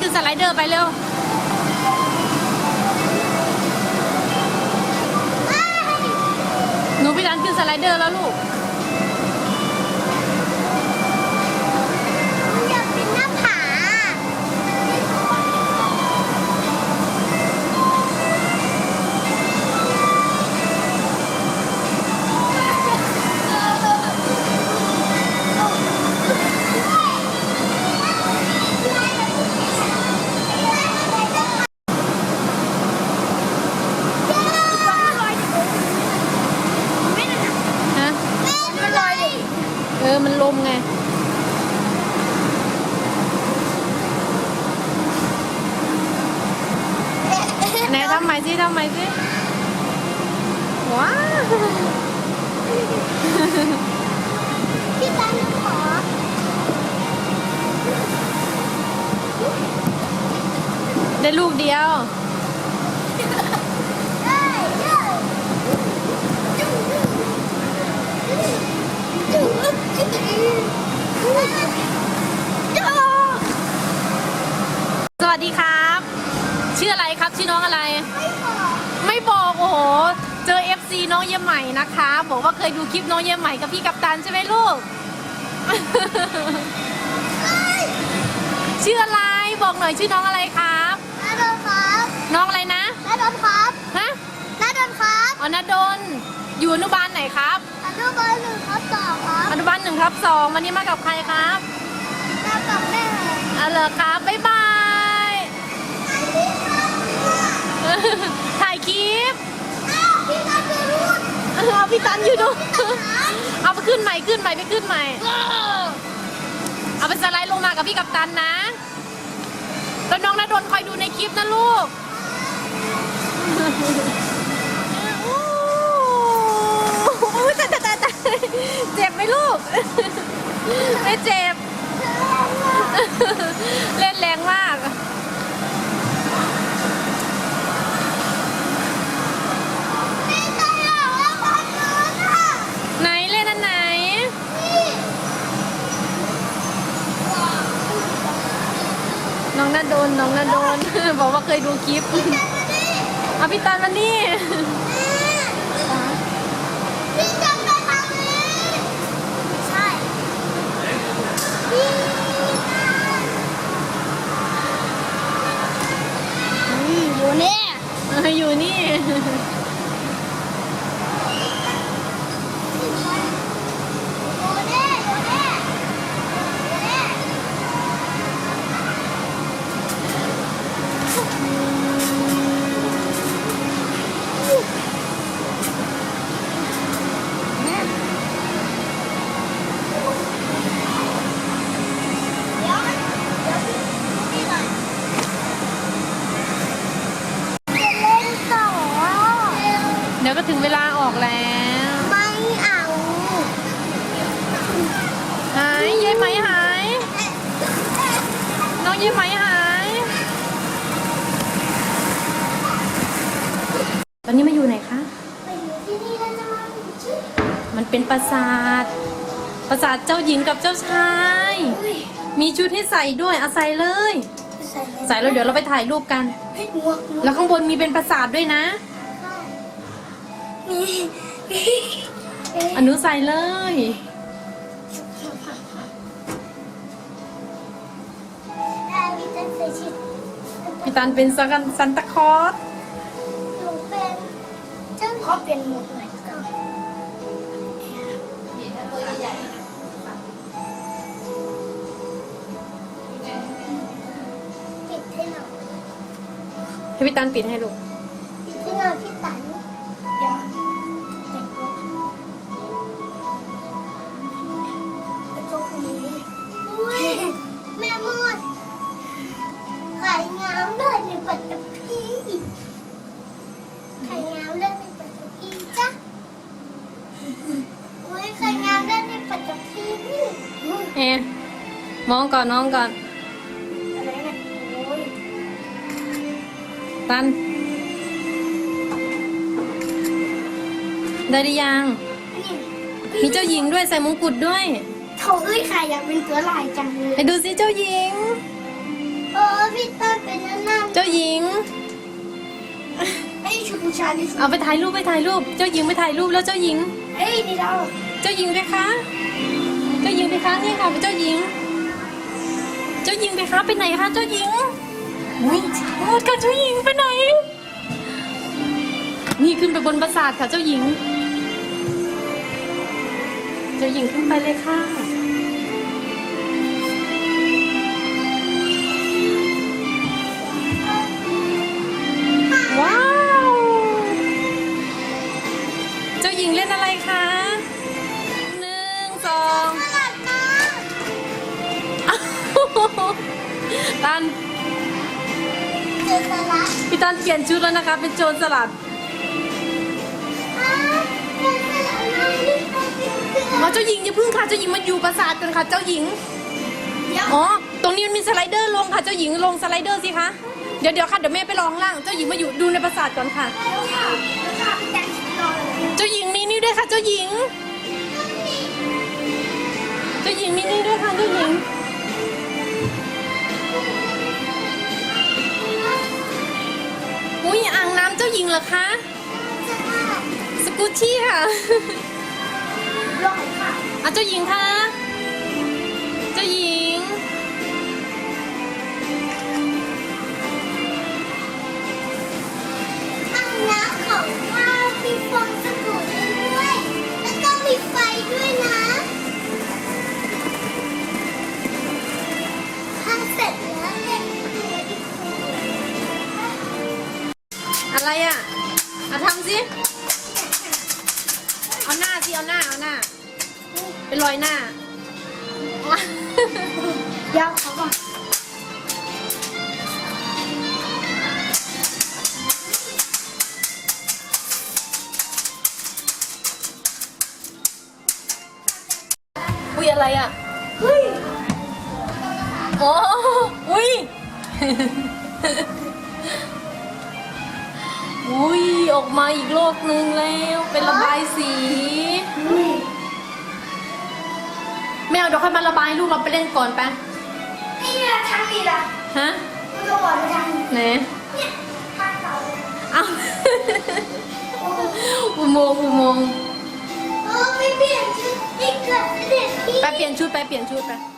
ขึ้นสไลเดอร์ไปเร็วหนูพี่ตันขึ้นสไลเดอร์แล้วลูก สิทำใหม่สิว้าพี่ตาหนูขอได้ลูกเดียว ได้ได้จุ๊บจุ๊บจุ๊บจุ๊บ สวัสดีครับ ชื่ออะไรครับ ชื่อน้องอะไร ไม่ขอ ไม่บอก โอ้โห เจ อ FC น้องเยี่ยมใหม่นะคะ บอกว่าเคยดูคลิปน้องเยี่ยมใหม่กับพี่กัปตันใช่ไหมลูก ชื่ออะไรบอกหน่อยชื่อน้องอะไรครับน้าโดนครับน้องอะไรนะน้าโดนครับฮะน้าโดนครับอนาดนอยู่อนุบาลไหนครับอนุบาลหนึ่งครับสองครับอนุบาลหนึ่งครับสองวันนี้มากับใครครับน้ากับแม่อะเหรอครับบ๊ายบายถ่ายคลิป อ้าวพี่ตาจะรูด เอา พี่ตันอยู่ดูเอาไปขึ้นใหม่ขึ้นใหม่ไปขึ้นใหม่เอาไปสไลด์ลงมากับพี่กับตันนะแล้วน้องนาดนคอยดูในคลิปนะลูกโอ้ยแต่แต่แต่แต่เจ็บไหมลูกไม่เจ็บ เล่นแรงมาก พี่ตาอยากแล้วคนนู้นอะ ไหนเล่นอันไหน นี่ น้าโดนน้องนาโดนบอกว่าเคยดูคลิปเอาพี่ตันมานี่ พี่จำได้ทางนี้ใช่พี่อยู่นี่ เอออยู่นี่ อยู่นี่อยู่นี่อยู่นี่ เดี๋ยวเดี๋ยวพี่พี่หน่อยจะเล่นต่อ เดี๋ยวก็ถึงเวลาออกแล้ว ไม่เอา หายเย้ไหมหาย น้องเย้ไหมหาย ตอนนี้มาอยู่ไหนคะ ไปอยู่ที่นี่แล้วจะมาอยู่ที่มันเป็นปราสาท ปราสาทเจ้าหญิงกับเจ้าชาย อุ้ยมีชุดให้ใส่ด้วยเอาใส่เลย ใส่ใส่แล้วเดี๋ยวเราไปถ่ายรูปกัน ให้หมวกหมวกแล้วข้างบนมีเป็นปราสาทด้วยนะนี่อันนูใส่เลย ใส่ชุดพี่ตันเป็นซันซันตาคลอสหนูเป็นเจ้าเขาเป็นหมวกไหนก่อนปิดให้หน่อยให้พี่ตันปิดให้ลูก มองก่อนน้องก่อนอะไรเนี่ยโอ้ยตัน ได้หรือยัง นี่มีเจ้าหญิงด้วยใส่มงกุฎด้วยโถเอ้ยใครอยากเป็นตัวลายจังเลยไปดูสิเจ้าหญิงไปอพี่ต้นเป็นนั่นนั่นเจ้าหญิง ไอ้ชุดผู้ชายนี่ชุดเอาไปถ่ายรูปไปถ่ายรูป เจ้าหญิงไปถ่ายรูปแล้วเจ้าหญิงเฮ้ยนี่เรา เจ้าหญิงไปคะ เจ้าหญิงไปคะนี่ค่ะเป็นเจ้าหญิง เจ้าหญิงไปคะไปไหนคะเจ้าหญิงอุ้ยโอ้กับเจ้าหญิงไปไหน นี่ขึ้นไปบนปราสาทค่ะเจ้าหญิง เจ้าหญิงขึ้นไปเลยค่ะ เจอตลาดพี่ตันเปลี่ยนชุดแล้วนะคะ เป็นโจรสลัดอ้าวเจอตลาดนะนี่เป็นเสือมาเจ้าหญิงอย่าพึ่งค่ะเจ้าหญิงมาอยู่ปราสาทกันค่ะ เจ้าหญิงเดี๋ยวอ๋อตรงนี้มันมีสไลเดอร์ลงค่ะ เจ้าหญิงลงสไลเดอร์สิคะเดี๋ยวเดี๋ยวค่ะเดี๋ยวแม่ไปรอข้างล่างเจ้าหญิงมาอยู่ดูในปราสาทก่อนค่ะเดี๋ยวค่ะเดี๋ยวค่ะพี่แจ็ครอเลยเจ้าหญิงมีนี่ด้วยค่ะ เจ้าหญิง เจ้าหญิงมีนี่ด้วยค่ะเจ้าหญิง เจ้าหญิงเหรอคะ สกูชชี่ค่ะรอค่ะอะเจ้าหญิงคะ เจ้าหญิง อะไรอะอะทำสิ เอาหน้าสิ เอาหน้า เอาหน้า เป็นรอยหน้าเดี๋ยวเขาก่อนอุ้ยอะไรอะ เฮ้ย โอ้อุ้ย อุ้ยออกมาอีกโลกหนึ่งแล้ว เป็นระบายสีไม่เอาเดี๋ยวค่อยมาระบายลูกเราไปเล่นก่อนไปนี่นะทางนี้ละฮะมันก็บอกมาทางนี้ไหนเนี่ยทางเก่าเอ้าโอ้อุโมงค์อุโมงค์เออไม่เปลี่ยนชื่อนี่เกิดเสด็จพี่ไปเปลี่ยนชุดไปเปลี่ยนชุดไปเ